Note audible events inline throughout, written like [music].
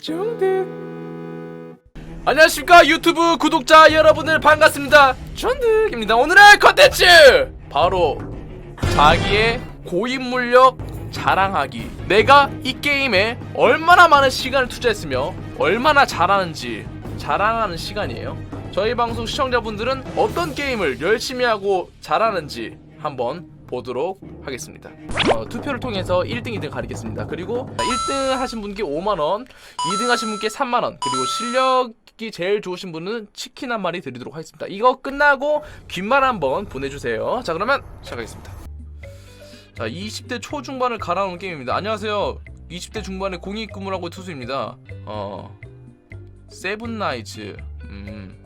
정득. 안녕하십니까 유튜브 구독자 여러분들 반갑습니다. 전득입니다. 오늘의 컨텐츠! 바로 자기의 고인 물력 자랑하기. 내가 이 게임에 얼마나 많은 시간을 투자했으며 얼마나 잘하는지 자랑하는 시간이에요. 저희 방송 시청자분들은 어떤 게임을 열심히 하고 잘하는지 한번 보도록 하겠습니다. 어, 투표를 통해서 1등, 2등 가리겠습니다. 그리고 1등 하신 분께 5만원 2등 하신 분께 3만원 그리고 실력 이 제일 좋으신 분은 치킨 한 마리 드리도록 하겠습니다. 이거 끝나고 귓말 한번 보내주세요. 자 그러면 시작하겠습니다. 자 20대 초중반을 갈아놓은 게임입니다. 안녕하세요. 20대 중반에 공익 근무를 하고 투수입니다. 어 세븐나이츠. 음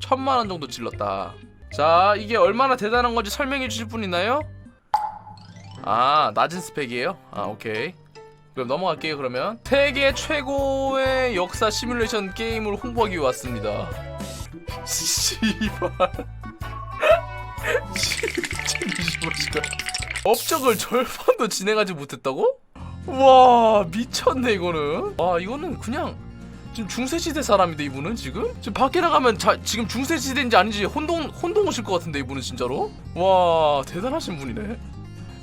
천만원 정도 질렀다. 자 이게 얼마나 대단한 건지 설명해 주실 분 있나요? 아 낮은 스펙이에요? 아 오케이 그럼 넘어갈게요 그러면 세계 최고의 역사 시뮬레이션 게임을 홍보하기 위해 왔습니다 [laughs] 씨발 잠시만 [laughs] 업적을 절반도 진행하지 못했다고? 와 미쳤네 이거는 와 이거는 그냥 지금 중세시대 사람인데 이분은 지금? 지금 밖에 나가면 자, 지금 중세시대인지 아닌지 혼동 혼동 오실 것 같은데 이분은 진짜로? 와 대단하신 분이네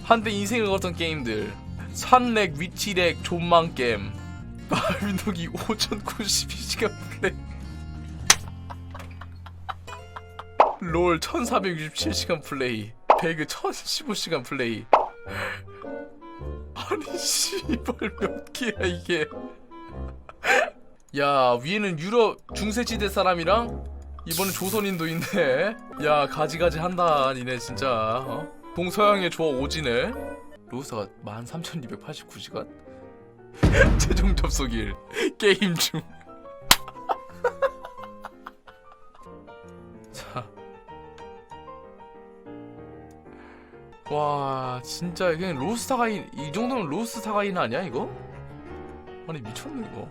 한때 인생을 걸었던 게임들. 산렉 위치렉 존망겜 마을민독이 5092시간 플레이. 롤 1467시간 플레이. 배그 1015시간 플레이. [laughs] 아니 씨발 몇 개야 이게. 야 위에는 유럽 중세시대 사람이랑 이번엔 조선인도 있네 야 가지가지 한다 니네 진짜 어? 동서양의 조화 오지네 로스가 13,289시간 [laughs] 최종 접속일 게임 중 [laughs] 자. 와 진짜 그냥 로스 사가인 이 정도면 로스 사가인 아니야 이거? 아니 미쳤네 이거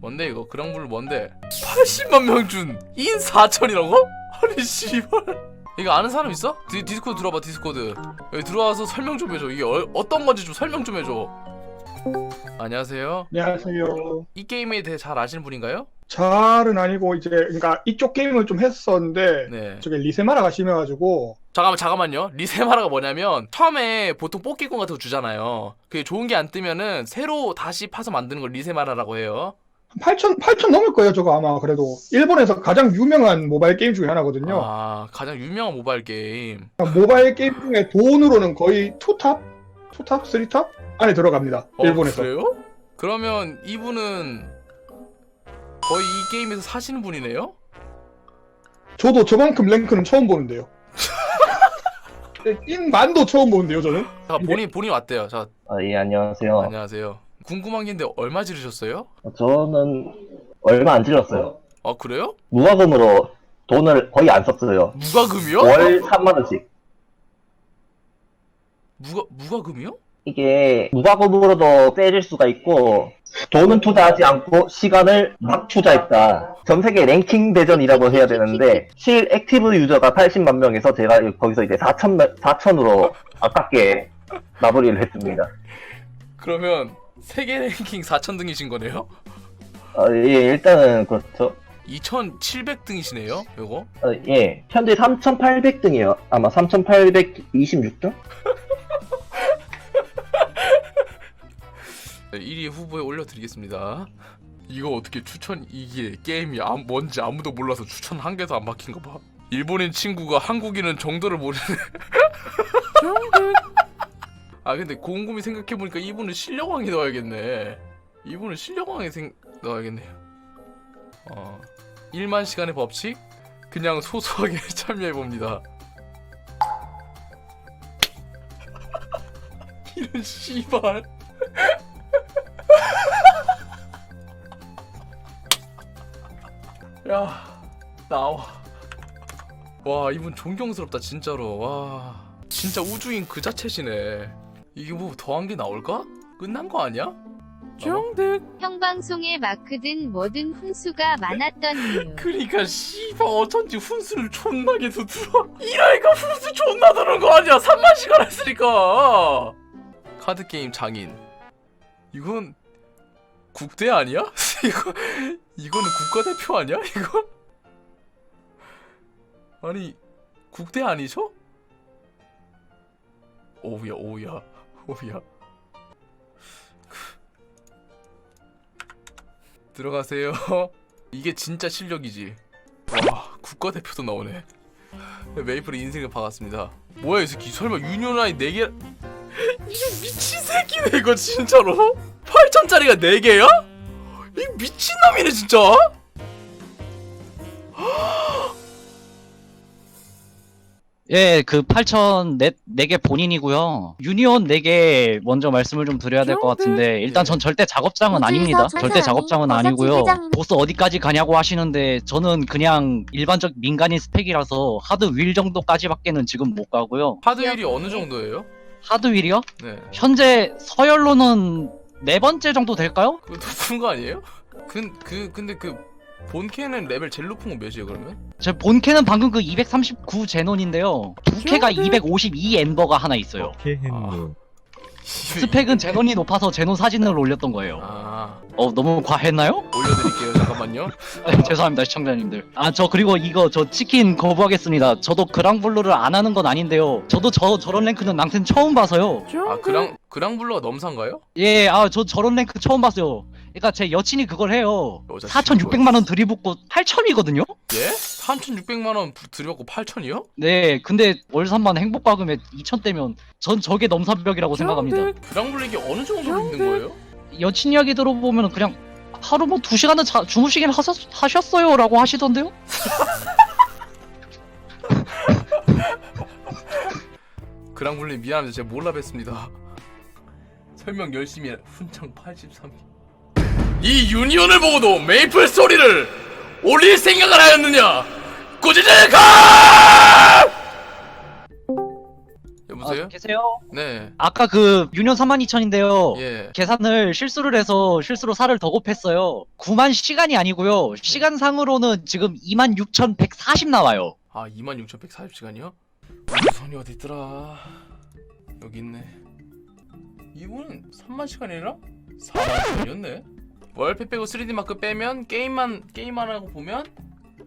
뭔데 이거 그랑블 뭔데 80만 명 준 인 4천이라고? 아니 씨발 이거 아는 사람 있어? 디, 디스코드 들어봐 디스코드. 여기 들어와서 설명 좀 해줘. 이게 어, 어떤 건지 좀 설명 좀 해줘. 안녕하세요. 안녕하세요. 이 게임에 대해 잘 아시는 분인가요? 잘은 아니고 이제 그러니까 이쪽 게임을 좀 했었는데 네. 저게 리세마라가 심해가지고. 잠깐만 잠깐만요. 리세마라가 뭐냐면 처음에 보통 뽑기권 같은 거 주잖아요. 그게 좋은 게 안 뜨면은 새로 다시 파서 만드는 걸 리세마라라고 해요 8천 8천 넘을 거예요 저거 아마 그래도 일본에서 가장 유명한 모바일 게임 중에 하나거든요. 아 가장 유명한 모바일 게임 모바일 게임 중에 돈으로는 거의 투탑, 투탑, 쓰리탑 안에 들어갑니다. 어, 일본에서. 그래요? 그러면 이분은 거의 이 게임에서 사시는 분이네요? 저도 저만큼 랭크는 처음 보는데요. [laughs] 인 만도 처음 보는데요 저는. 자 본인 본인 왔대요. 자 아, 예, 안녕하세요. 안녕하세요. 궁금한 게 있는데 얼마 지르셨어요? 저는 얼마 안 질렀어요. 아 그래요? 무과금으로 돈을 거의 안 썼어요. 무과금이요? 월 3만 원씩. 무과 무과금이요? 이게 무과금으로도 때릴 수가 있고, 돈은 투자하지 않고 시간을 막 투자했다. 전 세계 랭킹 대전이라고 해야 되는데, 실 액티브 유저가 80만 명에서 제가 거기서 이제 4천, 4천으로 아깝게 마무리를 했습니다. 그러면 세계 랭킹 4천 등이신 거네요? 아, 예, 일단은 그렇죠. 2,700등이시네요, 요거? 어, 예, 현재 3,800등이에요. 아마 3,826등? 네, 1위 후보에 올려드리겠습니다. 이거 어떻게 추천 이게 게임이 아, 뭔지 아무도 몰라서 추천 한 개도 안 박힌 거 봐. 일본인 친구가 한국인은 정도를 모르네. 아 근데 곰곰이 생각해 보니까 이분은 실력왕에 넣어야겠네. 이분은 실력왕에 생 넣어야겠네요. 어 1만 시간의 법칙 그냥 소소하게 [laughs] 참여해 봅니다. [laughs] 이런 씨발. [laughs] 야 나와 와 이분 존경스럽다 진짜로 와 진짜 우주인 그 자체시네 이게 뭐 더한 게 나올까? 끝난 거 아니야? 정득 형 방송에 마크든 뭐든 훈수가 많았던 이유. 그니까 씨발 어쩐지 훈수를 존나게 두드려 이러니까 훈수 존나 드는 거 아니야 3만 시간 했으니까 카드 게임 장인 이건 국대 아니야? [laughs] 이거 이거는 국가대표 아니야? [laughs] 이거? 아니 국대 아니죠? 오우야 오우야 오우야 들어가세요. 이게 진짜 실력이지. 와 국가대표도 나오네. 메이플의 인생을 박았습니다. 뭐야 이 새끼. 설마 유니온아이 4개? 이거 미친 새끼네 이거 진짜로? 8천짜리가 4개야? 이 미친놈이네 진짜 예, 그 8천 네, 네개 본인이고요. 유니온 4개 먼저 말씀을 좀 드려야 될 것 같은데 일단 전 절대 작업장은 우주에서 아닙니다. 절대 작업장은 아니고요. 보스 어디까지 가냐고 하시는데 저는 그냥 일반적 민간인 스펙이라서 하드 윌 정도까지밖에는 지금 못 가고요. 하드힐이 어느 정도예요? 하드 윌이요? 네 현재 서열로는 네 번째 정도 될까요? 그거 높은 거 아니에요? 그, 그 근데 그 본캐는 레벨 제일 높은 건 몇이에요 그러면? 제 본캐는 방금 그 239 제논인데요. 부캐가 252 엔버가 하나 있어요. 케헨무 스펙은 제논이 높아서 제논 사진을 올렸던 거예요. 아 어, 너무 과했나요? 올려드릴게요 잠깐만요 아, [laughs] 죄송합니다 시청자님들 아 저 그리고 이거 저 치킨 거부하겠습니다 저도 그랑블루를 안 하는 건 아닌데요 저도 저 저런 랭크는 낭생 처음 봐서요 아 그랑 그랑블루가 넘사인가요? 예 아 저 저런 랭크 처음 봤어요 그러니까 제 여친이 그걸 해요. 여자친구 4,600만 원 들이붓고 8천이거든요? 예? 3,600만원 들여갖고 8천이요? 네 근데 월 3만 행복 과금에 2천 떼면 전 저게 넘사벽이라고 생각합니다. 그랑블루 이게 어느 정도로 힘든 거예요? 여친 이야기 들어보면 그냥 하루 뭐 2시간은 자, 주무시긴 하셨, 하셨어요 라고 하시던데요? [laughs] 그랑블루 미안합니다. 제가 몰라 뵀습니다. 설명 열심히 해. 훈창 83 이이 유니온을 보고도 메이플 소리를 올릴 생각을 하였느냐 꾸짖을까 여보세요? 아, 계세요? 네 아까 그 유년 32,000인데요 예. 계산을 실수를 해서 실수로 살을 더 곱했어요. 9만 시간이 아니고요. 시간상으로는 지금 26,140 나와요. 아 26,140시간이요? 우선이 어디 있더라 여기 있네 이분은 3만 시간이라? 4만 시간이었네 월패 빼고 3D 마크 빼면 게임만 게임만 하고 보면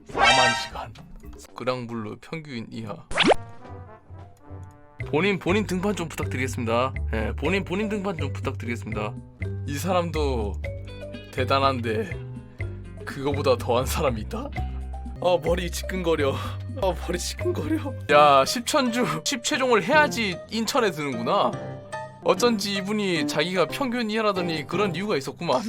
4만 시간. 그랑블루 평균 이하. 본인 본인 등판 좀 부탁드리겠습니다. 예 본인 본인 등판 좀 부탁드리겠습니다. 이 사람도 대단한데 그거보다 더한 사람이 있다? 아 머리 지끈거려. 아 머리 지끈거려. 야 10천주 10최종을 해야지 인천에 드는구나. 어쩐지 이분이 자기가 평균 이하라더니 그런 이유가 있었구만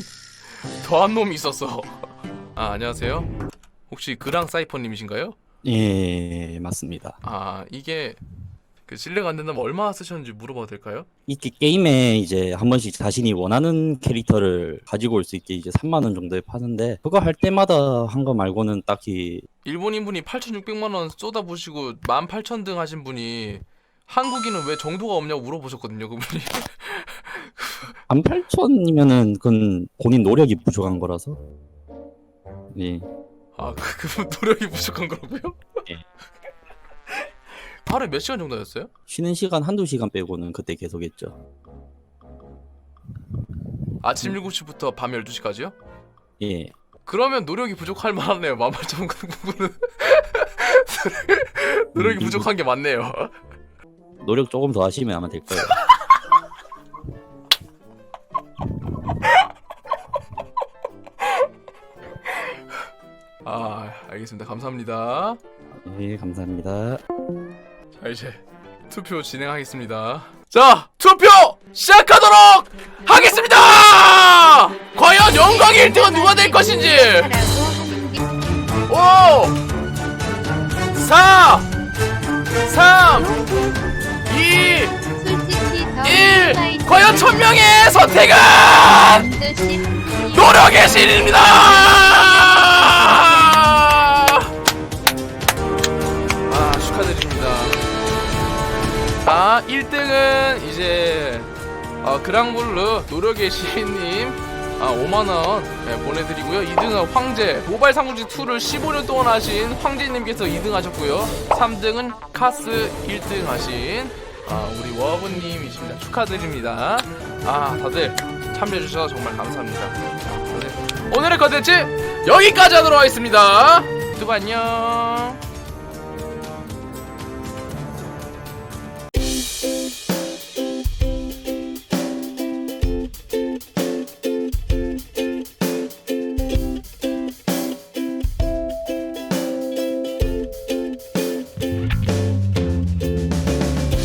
더한 놈이 있었어 [laughs] 아 안녕하세요 혹시 그랑 사이퍼님이신가요? 예 맞습니다. 아 이게 그 실례가 안 된다면 얼마 쓰셨는지 물어봐도 될까요? 이 게- 게임에 이제 한 번씩 자신이 원하는 캐릭터를 가지고 올 수 있게 이제 3만 원 정도에 파는데 그거 할 때마다 한 거 말고는 딱히 일본인 분이 8,600만 원 쏟아부시고 18,000등 하신 분이 한국인은 왜 정도가 없냐고 물어보셨거든요 그분이 [laughs] 18,000이면은 그건 본인 노력이 부족한 거라서 예 아, [laughs] 그, 그분 노력이 부족한 거라고요? 예. 하루에 몇 시간 정도 였어요? 쉬는 시간 한두 시간 빼고는 그때 계속 했죠. 아침 7시부터 밤 12시까지요? 예 그러면 노력이 부족할 만하네요. 18,000 부분은 [laughs] 노력이 부족한 게 맞네요. 노력 조금 더 하시면 아마 될 거예요. [laughs] 알겠습니다. 감사합니다. 예 감사합니다. 자, 이제 투표 진행하겠습니다. 자, 투표 시작하도록 하겠습니다! 과연 영광 1등은 누가 될 것인지! 5 4 3 2 솔직히 더1 사이즈 과연 천명의 선택은. 노력의 신입니다 아 1등은 이제 어, 그랑블루 노력의 시인님 아 5만원 네, 보내드리고요 2등은 황제 모바일 상공지 2를 15년 동안 하신 황제님께서 2등 하셨고요 3등은 카스 1등 하신 아, 우리 워브님이십니다 축하드립니다 아 다들 참여해주셔서 정말 감사합니다. 오늘의 컨텐츠 여기까지 하도록 하겠습니다. 유튜브 안녕.